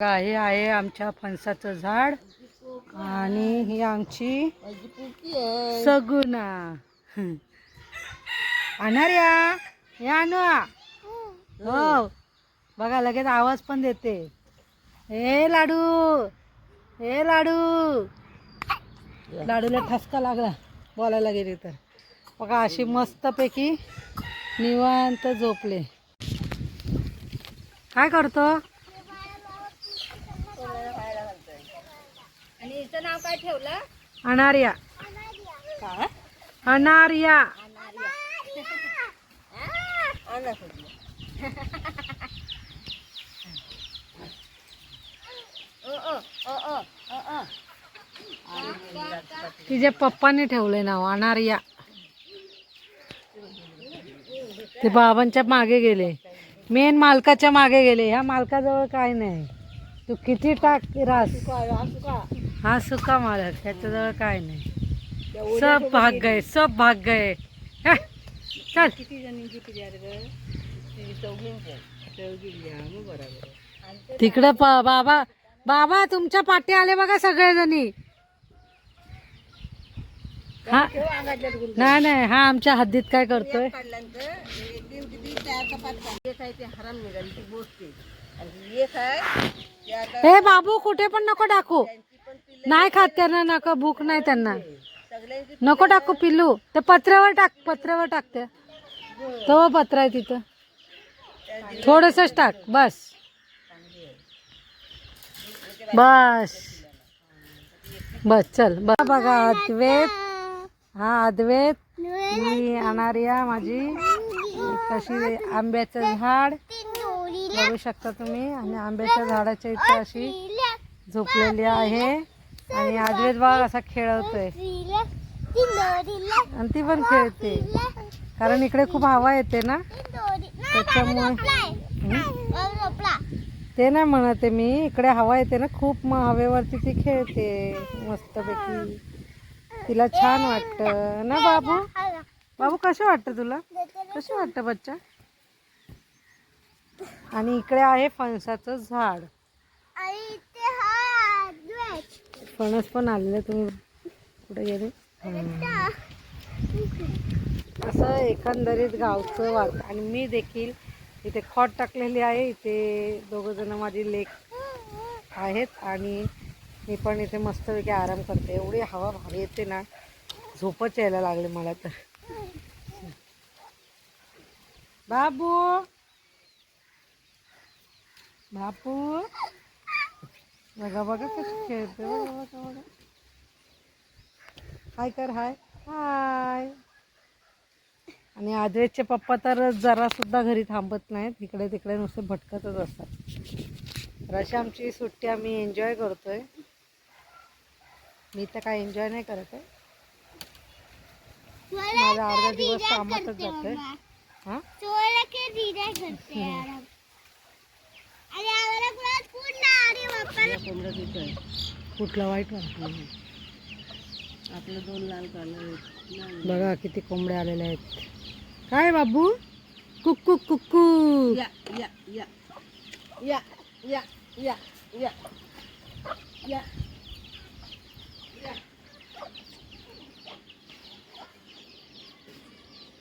हे आहे आमच्या फणसाचं झाड आणि ही आमची सगुना आणणार या आणू हो. बघा लगेच आवाज पण देते. हे लाडू. हे लाडू. लाडूला ठसका लागला बोलायला गेली तर. बघा अशी मस्तपैकी निवांत झोपले. काय करतो? हिचं नाव काय ठेवलं? अनार्या. अनार्या. ओ ओ ओ ओ ओ ओ तिच्या पप्पाने ठेवलंय नाव अनार्या. ते बाबांच्या मागे गेले. मेन मालकाच्या मागे गेले. ह्या मालकाजवळ काय नाही. तू किती टाक रास. हा सुका मारत त्याच्याजवळ काय नाही. सब भाग गए सब भाग गए. चल. किती तिकडे बाबा बाबा तुमच्या पाठी आले बघा सगळेजणी. हा. नाही नाही हा आमच्या हद्दीत काय करतोय? हे बाबू कुठे पण नको टाकू. नाही खात त्यांना नका भूक नाही त्यांना. नको टाकू पिल्लू. ते पत्र्यावर टाक पत्र्यावर टाकते. तो पत्र आहे तिथं. थोडंसंच टाक बस. बस. बस चल. बस. बघा अद्वैत. हा अद्वैत. ही या माझी. कशी आंब्याचं झाड बघू शकता तुम्ही. आणि आंब्याच्या झाडाच्या इथं अशी झोपलेली आहे. आणि आजवेद बाग असा खेळवतोय. आणि ती पण खेळते. कारण इकडे खूप हवा येते ना. त्याच्यामुळे ते नाही म्हणते मी. इकडे हवा येते ना खूप मग हवेवरती ती खेळते मस्तपैकी. तिला छान वाटतं. ना बाबू? बाबू कसं वाटतं तुला? कसं वाटतं बच्चा? आणि इकडे आहे फणसाचं झाड. फणस पण आणलं तुम्ही. कुठे गेले? असं एकंदरीत गावचं वात आणि मी देखील इथे खॉट टाकलेली आहे. इथे दोघं जण माझी लेक आहेत आणि मी पण इथे मस्तपैकी आराम करते. एवढी हवा भारी येते ना. झोपच यायला लागले मला तर. बाबू! बापू बघा बघा कशी खेळते. बघा बघा बघा. हाय कर हाय. हाय. आणि आद्वेतचे पप्पा तर जरा सुद्धा घरी थांबत नाहीत. इकडे तिकडे नुसते भटकतच असतात. तर अशी आमची सुट्टी आम्ही एन्जॉय करतोय. मी तर काय एन्जॉय नाही करत आहे. माझा अर्धा दिवस कामातच जातोय. हा? कोंबडं तिथं आहे कुठला वाईट वाटलं आपलं दोन लाल काढलं बघा किती कोंबड्या आलेल्या आहेत. काय बाबू? कुक्कू कुक्कू या या या. या या या या. या.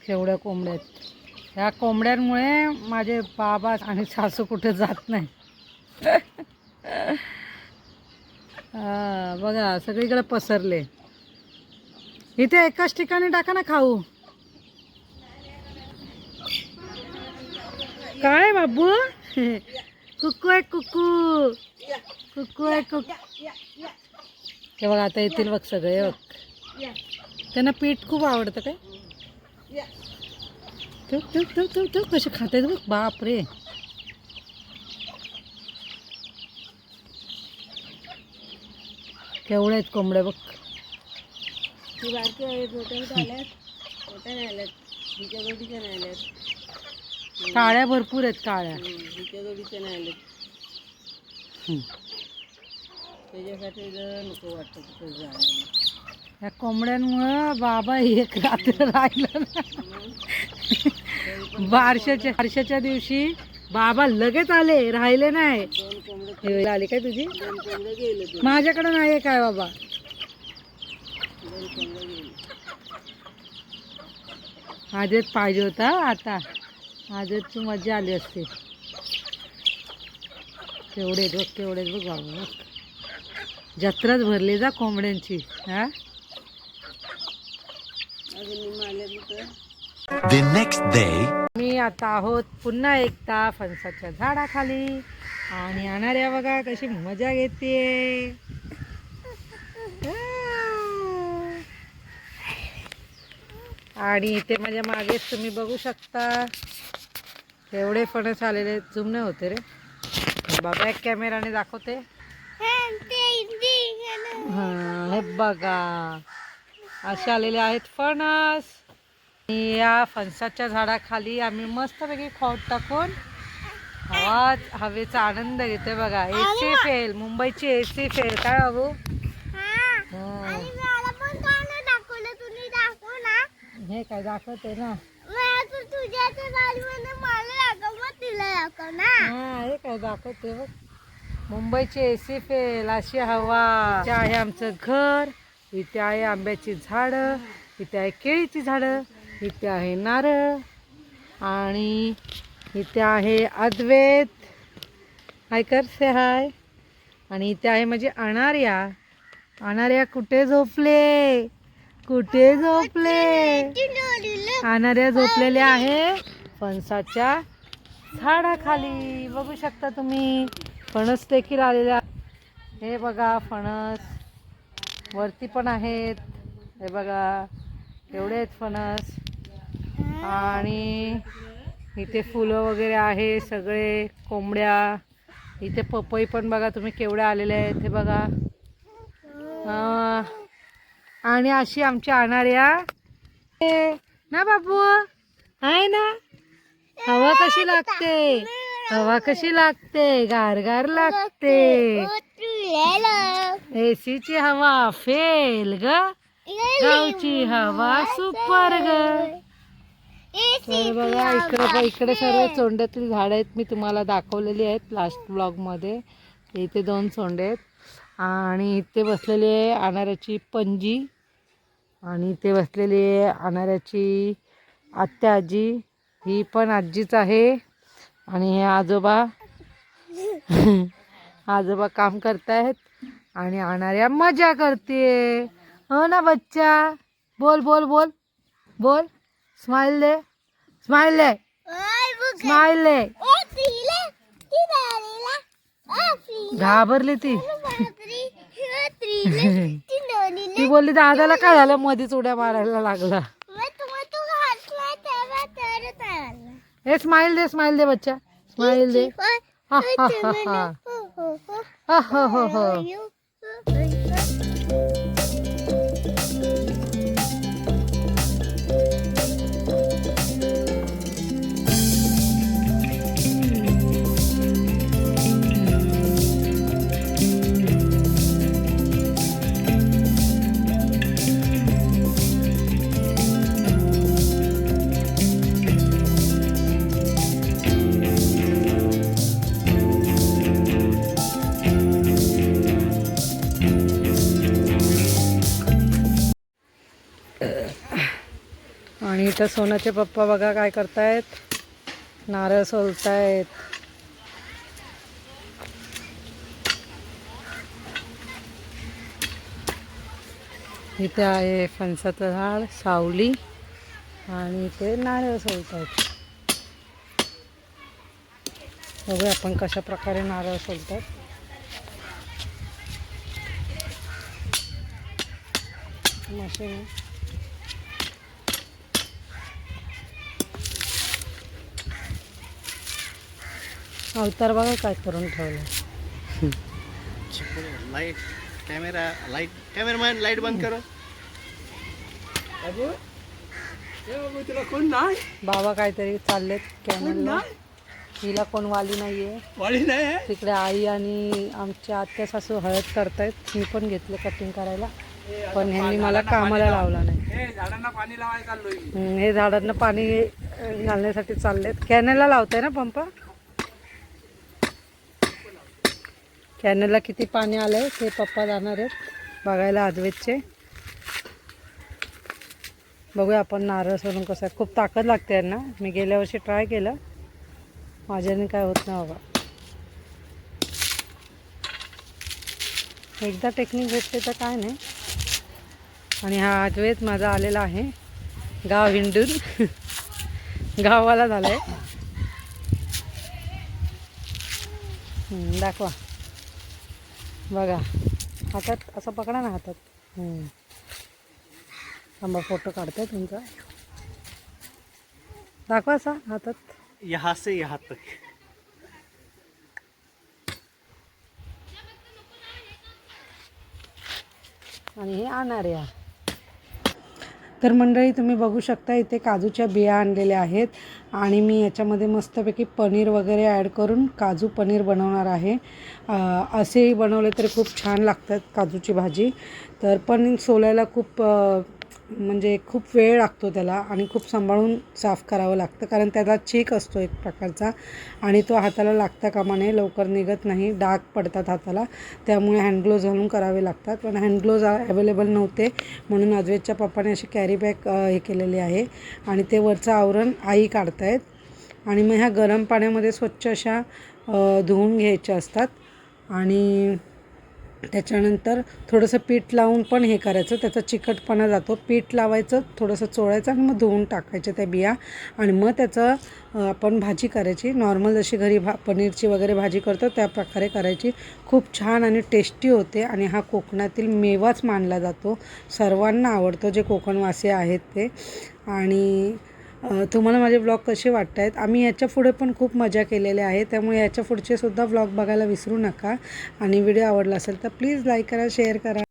केवढ्या कोंबड्या आहेत. ह्या कोंबड्यांमुळे माझे बाबा आणि सासू कुठे जात नाही. हा, बघा सगळीकडे पसरले. इथे एकाच ठिकाणी टाका ना खाऊ. काय बाबू? कुक्कू आहे कुक्कू कुक्कू आहे कुक्कू हे बघा आता येतील बघ सगळे बघ. त्यांना पीठ खूप आवडतं काय? तू तू तू तू तू कसे खाते बघ बापरे. केवढे आहेत कोंबड्या बघ. ती बारकी आहेत मोठ्या मोठ्या आल्यात. मोठ्या नाही आल्यात. हिच्या जोडीच्या नाही आल्यात. काळ्या भरपूर आहेत काळ्या. हिच्या जोडीच्या नाही आल्यात. हम्म. त्याच्यासाठी जर नको वाटतं तिथं जायला. या कोंबड्यांमुळं बाबा एक रात्र राहिलं ना. बारशाच्या बारशाच्या दिवशी बाबा लगेच आले राहिले नाही. हे आली काय तुझी? माझ्याकडे नाही आहे काय बाबा? आजच पाहिजे होता आता. आजची मजा आली असते. केवढे बघ केवढे बघ बाबा. बघ जत्राच भरली जा कोंबड्यांची हा. मी आता आहोत पुन्हा एकदा फणसाच्या झाडाखाली. आणि येणाऱ्या बघा कशी मजा घेते आणि इथे माझ्या मागेच तुम्ही बघू शकता. एवढे फणस आलेले आहेत. होते रे. बाबा एक कॅमेराने दाखवते. हे बघा. असे आलेले आहेत फणस. या फणसाच्या झाडाखाली आम्ही मस्तपैकी खॉट टाकून हवा हवेचा आनंद घेतोय बघा. एसी फेल मुंबईची एसी फेल काय बाबू? हा. हे काय दाखवते ना? हा हे काय दाखवते बघ. मुंबईची एसी फेल अशी हवा. इथे आहे आमचं घर इथे आहे आंब्याची झाडं इथे आहे केळीची झाडं इथे आहे नारळ. आणि इथे आहे अद्वैत. हाय कर से हाय आणि इथे आहे म्हणजे अनार्या. अनार्या कुठे झोपले? कुठे झोपले? अनार्या झोपलेल्या आहे फणसाच्या झाडाखाली. बघू शकता तुम्ही फणस देखील आलेला हे बघा फणस. वरती पण आहेत. हे बघा एवढे आहेत फणस. आणि इथे फुलं वगैरे आहे सगळे कोंबड्या. इथे पपई पण बघा तुम्ही केवढ्या आलेल्या आहेत इथे बघा. आणि अशी आमची अनार्या ना बाबू? आहे ना? हवा कशी लागते? हवा कशी लागते? गार गार लागते. एसीची हवा फेल ग. गावची हवा सुपर ग. तर बघा इकडे इकडे सर्व चोंड्यातील झाडं आहेत. मी तुम्हाला दाखवलेली आहेत लास्ट ब्लॉगमध्ये इथे दोन चोंडे आहेत. आणि इथे बसलेली आहे अनाऱ्याची पंजी आणि इथे बसलेली आहे अनाऱ्याची आत्या आजी. ही पण आजीच आहे. आणि हे आजोबा. आजोबा काम करतायत. आणि अनाऱ्या मजा करते. हो ना बच्चा? बोल बोल बोल. बोल. स्माइल दे. स्माइल दे घाबरली ती. ती बोलली दादाला काय झालं मध्येच उड्या मारायला लागला. हे स्माइल दे स्माइल दे बच्चा. स्माइल दे. हा हा हा हा हा हो हो आणि इथं सोनाचे पप्पा बघा काय करतायत. नारळ सोलतायत. इथे आहे फणसाचं झाड सावली आणि इथे नारळ सोलतायत. बघूया आपण कशा प्रकारे नारळ सोलतात. मशीन. अवतार बघा काय करून ठेवलं light camera light cameraman light बंद करो. तुला कोण नाही? बाबा काहीतरी चाललेत कॅमेरा हिला कोण वाली नाहीये. वाली नाही तिकडे आई आणि आमच्या आत्या सासू हळद करतायत. मी पण घेतलं कटिंग करायला. पण ह्यांनी मला कामाला लावला नाही. झाडांना पाणी लावायला हे झाडांना पाणी घालण्यासाठी चाललेत. कॅनेलला लावताय ना पंप? कॅनलला किती पाणी आलं आहे ते पप्पा जाणार आहेत बघायला आजवेदचे बघूया आपण नारळ सोडून कसं आहे. खूप ताकद लागते यांना. मी गेल्या वर्षी ट्राय केलं. माझ्याने काय होत नाही बाबा. एकदा टेक्निक भेटते तर काय नाही. आणि हा आजवेद माझा आलेला आहे. गाव हिंडून. गावाला झाला आहे दाखवा. बघा हातात असं पकडा ना हातात. थांबा फोटो काढते तुमचा. दाखवा असा हातात. यहाँ से यहाँ तक. आणि हे अनाऱ्या तर मंडळी तुम्ही बघू शकता इथे काजूच्या बिया आणलेल्या आहेत. आणि मी याच्यामध्ये मस्तपैकी पनीर वगैरे ॲड करून काजू पनीर बनवणार आहे. असेही बनवले तरी खूप छान लागतात काजूची भाजी. तर पण सोलायला खूप म्हणजे खूप वेळ लागतो त्याला आणि खूप सांभाळून साफ करावं लागतं कारण त्याला चीक असतो एक प्रकारचा आणि तो हाताला लागता कामा नये लवकर निघत नाही डाग पडतात हाताला. त्यामुळे हँडग्लोव्ज घालून करावे लागतात. पण हँडग्लोव्ज अवेलेबल नव्हते म्हणून अद्वैतच्या पप्पाने अशी कॅरी बॅग हे केलेली आहे आणि ते वरचं आवरण आई काढतायत. आणि मग ह्या गरम पाण्यामध्ये स्वच्छ अशा धुवून घ्यायच्या असतात. आणि त्याच्यानंतर थोडंसं पीठ लावून पण हे करायचं. त्याचा चिकटपणा जातो. पीठ लावायचं थोडंसं चोळायचं आणि मग धुवून टाकायच्या त्या बिया. आणि मग त्याचं आपण भाजी करायची. नॉर्मल जशी घरी भा पनीरची वगैरे भाजी करतो त्या प्रकारे करायची. खूप छान आणि टेस्टी होते आणि हा कोकणातील मेवाच मानला जातो. सर्वांना आवडतो जे कोकणवासी आहेत ते. आणि तुम्हाला माझे ब्लॉग कसे वाटत आहेत आम्ही याच्यापुढे पण खूप मजा केलेल्या आहे त्यामुळे याच्या पुढचे सुद्धा ब्लॉग बघायला विसरू नका. आणि व्हिडिओ आवडला असेल तर प्लीज लाईक करा शेअर करा.